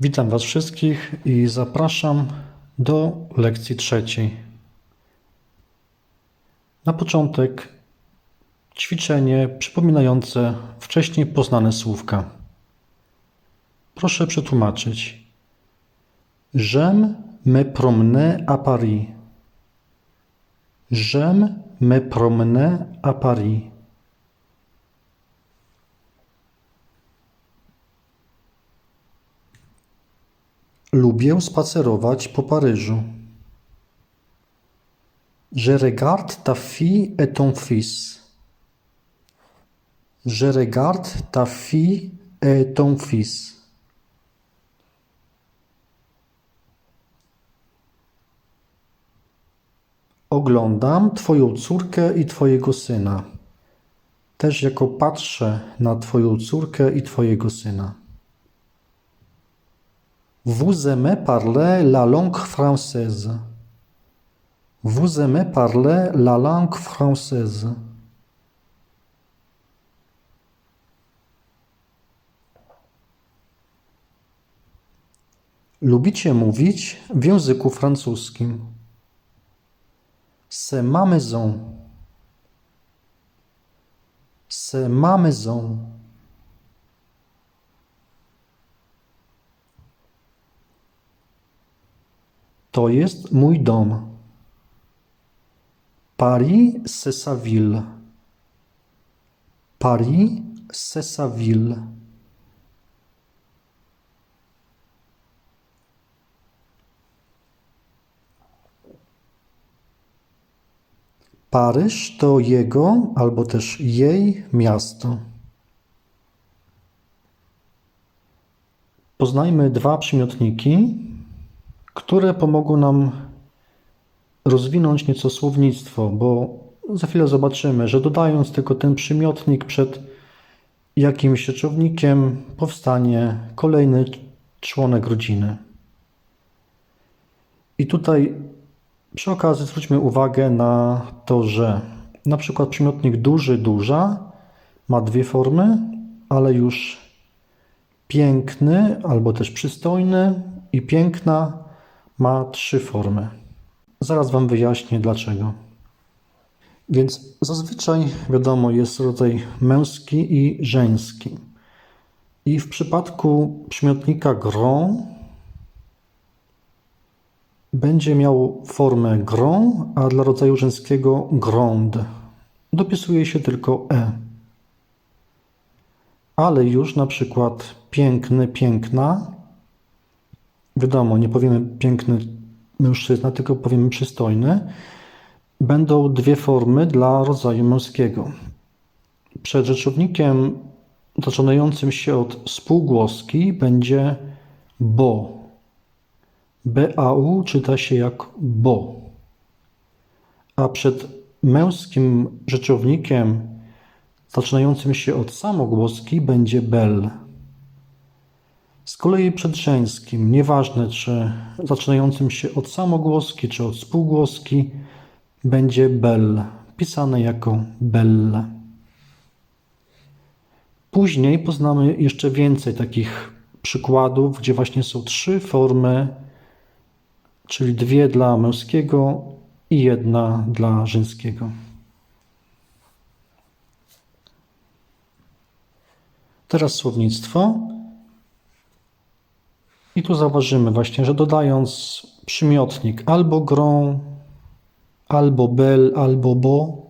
Witam Was wszystkich i zapraszam do lekcji trzeciej. Na początek ćwiczenie przypominające wcześniej poznane słówka. Proszę przetłumaczyć. J'aime me promener à Paris. J'aime me promener à Paris. Lubię spacerować po Paryżu. Je regarde ta fille et ton fils. Je regarde ta fille et ton fils. Oglądam Twoją córkę i Twojego syna. Też jako patrzę na Twoją córkę i Twojego syna. Vous aimez parler la langue française. Vous aimez parler la langue française. Lubicie mówić w języku francuskim. C'est ma maison. C'est ma maison. To jest mój dom. Paris, c'est sa. Paris, c'est. Paryż to jego albo też jej miasto. Poznajmy dwa przymiotniki, które pomogą nam rozwinąć nieco słownictwo, bo za chwilę zobaczymy, że dodając tylko ten przymiotnik przed jakimś rzeczownikiem powstanie kolejny członek rodziny. I tutaj przy okazji zwróćmy uwagę na to, że na przykład przymiotnik duży, duża ma dwie formy, ale już piękny albo też przystojny i piękna ma trzy formy. Zaraz Wam wyjaśnię dlaczego. Więc zazwyczaj wiadomo jest rodzaj męski i żeński. I w przypadku przymiotnika grand będzie miał formę grand, a dla rodzaju żeńskiego grande. Dopisuje się tylko e. Ale już na przykład piękny, piękna. Wiadomo, nie powiemy piękny mężczyzna, tylko powiemy przystojny. Będą dwie formy dla rodzaju męskiego. Przed rzeczownikiem zaczynającym się od spółgłoski będzie bo. BAU czyta się jak bo. A przed męskim rzeczownikiem zaczynającym się od samogłoski będzie bel. Z kolei przed żeńskim, nieważne czy zaczynającym się od samogłoski czy od spółgłoski, będzie bel, pisane jako bella. Później poznamy jeszcze więcej takich przykładów, gdzie właśnie są trzy formy czyli dwie dla męskiego i jedna dla żeńskiego. Teraz słownictwo. I tu zauważymy właśnie, że dodając przymiotnik albo grą, albo bel, albo bo,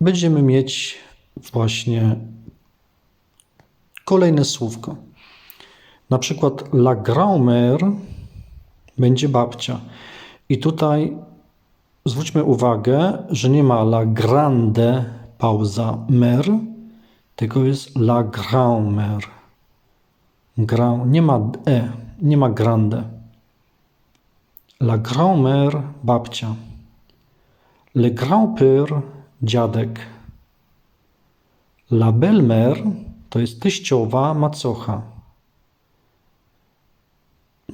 będziemy mieć właśnie kolejne słówko. Na przykład la grand-mère będzie babcia. I tutaj zwróćmy uwagę, że nie ma la grande pauza mer, tylko jest la grand-mère. Grand, nie ma e, nie ma grande. La grand-mère babcia. Le grand-père dziadek. La belle-mère to jest teściowa macocha.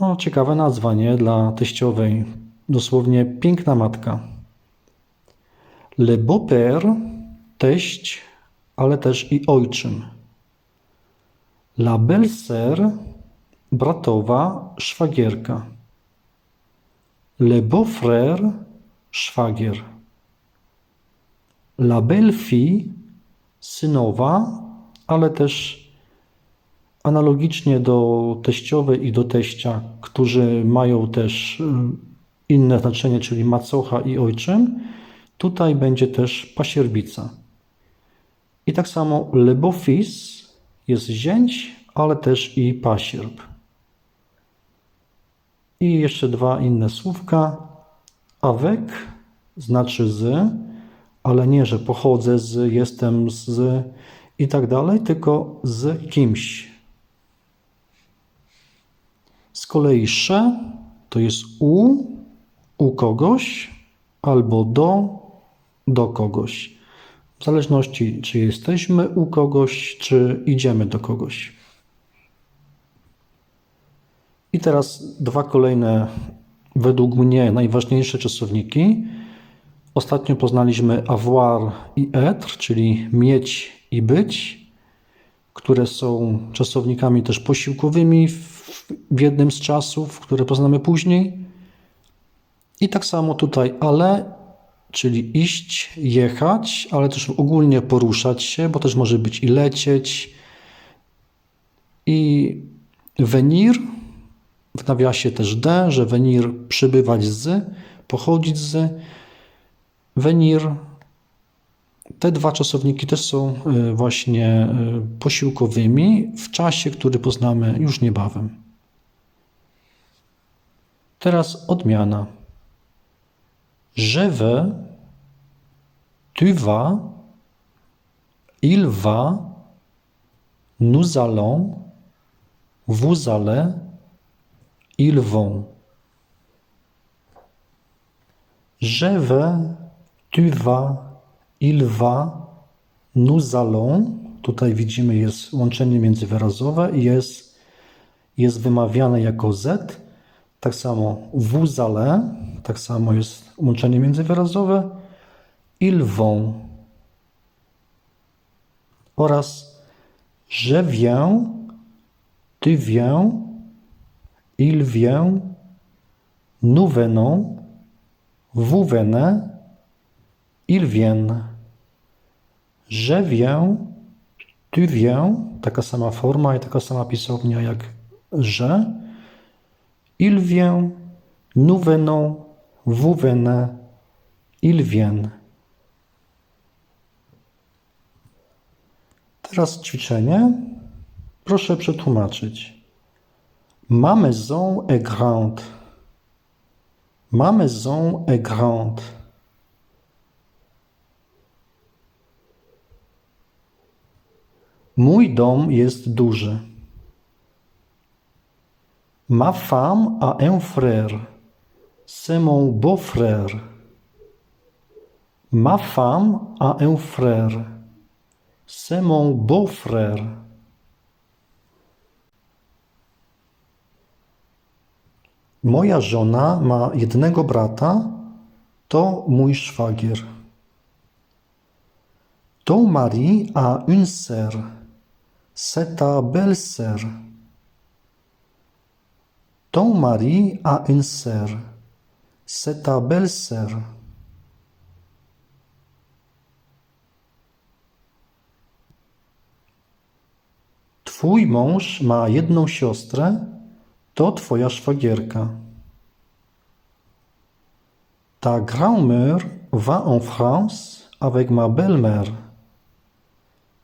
No, ciekawa nazwa, nie? Dla teściowej. Dosłownie piękna matka. Le beau-père, teść, ale też i ojczym. La belle-sœur, bratowa, szwagierka. Le beau-frère, szwagier. La belle-fille, synowa, ale też analogicznie do teściowej i do teścia, którzy mają też y, inne znaczenie, czyli macocha i ojczym, tutaj będzie też pasierbica. I tak samo le beau-fils jest zięć, ale też i pasierb. I jeszcze dwa inne słówka. Avec znaczy z, ale nie, że pochodzę z, jestem z i tak dalej, tylko z kimś. Z kolei sze to jest u, u kogoś albo do, do kogoś. W zależności, czy jesteśmy u kogoś, czy idziemy do kogoś. I teraz dwa kolejne, według mnie, najważniejsze czasowniki. Ostatnio poznaliśmy avoir i être, czyli mieć i być, które są czasownikami też posiłkowymi w, jednym z czasów, które poznamy później. I tak samo tutaj ale, czyli iść, jechać, ale też ogólnie poruszać się, bo też może być i lecieć. I venir, w nawiasie też d, że venir przybywać z, pochodzić z. Venir. Te dwa czasowniki też są y, właśnie y, posiłkowymi w czasie, który poznamy już niebawem. Teraz odmiana. Je vais, tu vas, il va, nous allons, vous allez, ils vont. Je vais, tu vas, il va, nous allons. Tutaj widzimy jest łączenie międzywyrazowe i jest, jest wymawiane jako z. Tak samo vous allez, tak samo jest łączenie międzywyrazowe. Ils vont. Oraz je viens, tu viens, il vient, nous venons, ils viennent. Je viens, tu viens, taka sama forma i taka sama pisownia jak że. Il vient, nous ils viennent. Teraz ćwiczenie. Proszę przetłumaczyć. Ma maison est grande. Ma maison est grande. Mój dom jest duży. Ma femme a un frère. C'est mon beau-frère. Ma femme a un frère. C'est mon beau-frère. Moja żona ma jednego brata, to mój szwagier. Ton mari a une sœur, c'est ta belle-sœur. Ton mari a une sœur, c'est ta belle-sœur. Twój mąż ma jedną siostrę, to twoja szwagierka. Ta grand-mère va en France avec ma belle-mère.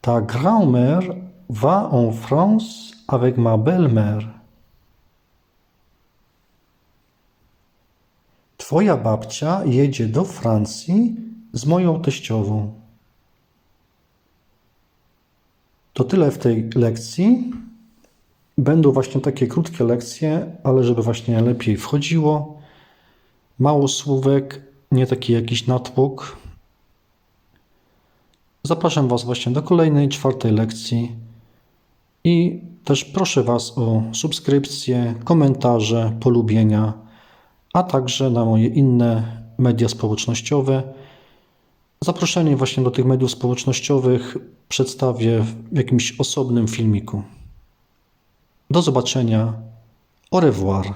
Ta grand-mère va en France avec ma belle-mère. Twoja babcia jedzie do Francji z moją teściową. To tyle w tej lekcji. Będą właśnie takie krótkie lekcje, ale żeby właśnie lepiej wchodziło. Mało słówek, nie taki jakiś natłok. Zapraszam Was właśnie do kolejnej, czwartej lekcji. I też proszę Was o subskrypcje, komentarze, polubienia, a także na moje inne media społecznościowe. Zaproszenie właśnie do tych mediów społecznościowych przedstawię w jakimś osobnym filmiku. Do zobaczenia. Au revoir.